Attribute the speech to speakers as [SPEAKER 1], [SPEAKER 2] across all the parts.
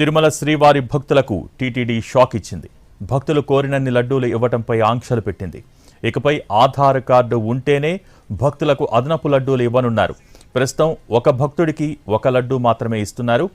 [SPEAKER 1] తిరుమల శ్రీవారి భక్తులకు TTD shock ఇచ్చింది. భక్తులు కోరినన్ని లడ్డూలు ఇవ్వటంపై ఆంక్షలు పెట్టింది. ఇకపై ఆధార్ కార్డు ఉంటేనే భక్తులకు అదనపు లడ్డూలు ఇవ్వనున్నారు. ప్రస్తుతం ఒక భక్తుడికి ఒక లడ్డూ మాత్రమే ఇస్తున్నారు.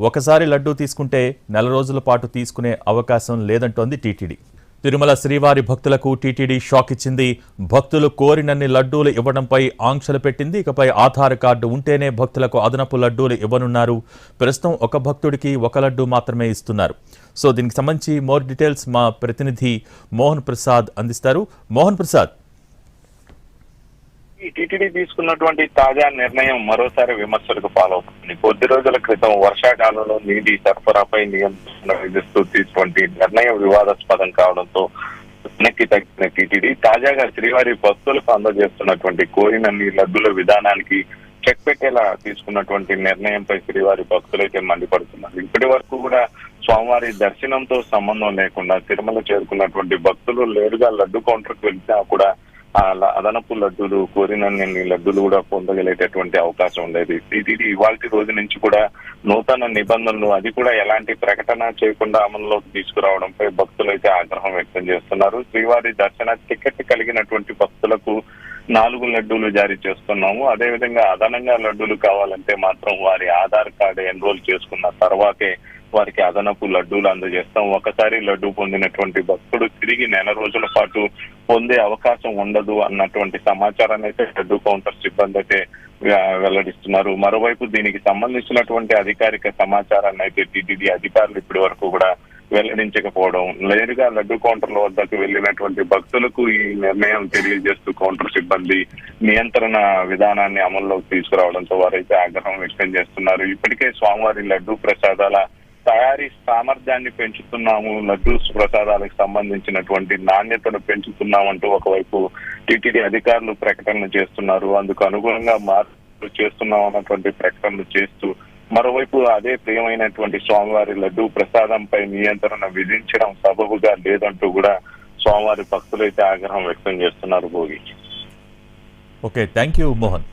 [SPEAKER 1] ఒకసారి లడ్డూ తీసుకుంటే నెల రోజుల పాటు తీసుకునే అవకాశం లేదంటోంది టీటీడీ. తిరుమల శ్రీవారి భక్తులకు టీటీడీ షాక్ ఇచ్చింది. భక్తులు కోరినన్ని లడ్డూలు ఇవ్వడంపై ఆంక్షలు పెట్టింది. ఇకపై ఆధార్ కార్డు ఉంటేనే భక్తులకు అదనపు లడ్డూలు ఇవ్వనున్నారు. ప్రస్తుతం ఒక భక్తుడికి ఒక లడ్డూ మాత్రమే ఇస్తున్నారు. సో దీనికి సంబంధించి మోర్ డీటెయిల్స్ మా ప్రతినిధి మోహన్ ప్రసాద్ అందిస్తారు. మోహన్ ప్రసాద్
[SPEAKER 2] ఈ టీటీడీ తీసుకున్నటువంటి తాజా నిర్ణయం మరోసారి విమర్శలకు పాలవుతుంది కొద్ది రోజుల క్రితం వర్షాకాలంలో నీటి సరఫరాపై నియంత్రణ విధిస్తూ తీసుకుంటే నిర్ణయం వివాదాస్పదం కావడంతో వెనక్కి తగ్గిన టీటీడీ తాజాగా శ్రీవారి భక్తులకు అందజేస్తున్నటువంటి కోరినన్ని లడ్డుల విధానానికి చెక్ పెట్టేలా తీసుకున్నటువంటి నిర్ణయంపై శ్రీవారి భక్తులైతే మండిపడుతున్నారు. ఇప్పటి వరకు కూడా స్వామివారి దర్శనంతో సంబంధం లేకుండా తిరుమల చేరుకున్నటువంటి భక్తులు లేరుగా లడ్డు కౌంటర్కి వెళ్ళినా కూడా అదనపు లడ్డూలు కోరినన్ని లడ్డూలు కూడా పొందగలిగేటటువంటి అవకాశం ఉండేది. టీటీడీ ఇవాళ రోజు నుంచి కూడా నూతన నిబంధనలు అది కూడా ఎలాంటి ప్రకటన చేయకుండా అమలులోకి తీసుకురావడంపై భక్తులు అయితే ఆగ్రహం వ్యక్తం చేస్తున్నారు. శ్రీవారి దర్శన టికెట్ కలిగినటువంటి భక్తులకు నాలుగు లడ్డూలు జారీ చేస్తున్నాము. అదేవిధంగా అదనంగా లడ్డూలు కావాలంటే మాత్రం వారి ఆధార్ కార్డు ఎన్రోల్ చేసుకున్న తర్వాతే వారికి అదనపు లడ్డూలు అందజేస్తాం. ఒకసారి లడ్డూ పొందినటువంటి భక్తుడు తిరిగి నెల రోజుల పాటు పొందే అవకాశం ఉండదు అన్నటువంటి సమాచారాన్ని అయితే లడ్డు కౌంటర్ సిబ్బంది అయితే వెల్లడిస్తున్నారు. మరోవైపు దీనికి సంబంధించినటువంటి అధికారిక సమాచారాన్ని అయితే టీటీడీ అధికారులు ఇప్పటి వరకు కూడా వెల్లడించకపోవడం నేరుగా లడ్డు కౌంటర్ల వద్దకు వెళ్ళినటువంటి భక్తులకు ఈ నిర్ణయం తెలియజేస్తూ కౌంటర్ సిబ్బంది నియంత్రణ విధానాన్ని అమల్లోకి తీసుకురావడంతో వారైతే ఆగ్రహం వ్యక్తం చేస్తున్నారు. ఇప్పటికే స్వామివారి లడ్డు ప్రసాదాల తయారీ సామర్థ్యాన్ని పెంచుతున్నాము. లడ్డు ప్రసాదాలకు సంబంధించినటువంటి నాణ్యతను పెంచుతున్నామంటూ ఒకవైపు టీటీడీ అధికారులు ప్రకటనలు చేస్తున్నారు. అందుకు అనుగుణంగా మార్పులు చేస్తున్నాం అన్నటువంటి ప్రకటనలు చేస్తూ మరోవైపు అదే ప్రియమైనటువంటి స్వామివారి లడ్డు ప్రసాదంపై నియంత్రణ విధించడం సబబుగా లేదంటూ కూడా స్వామివారి భక్తులైతే ఆగ్రహం వ్యక్తం చేస్తున్నారు Bhogi.
[SPEAKER 1] Okay thank you Mohan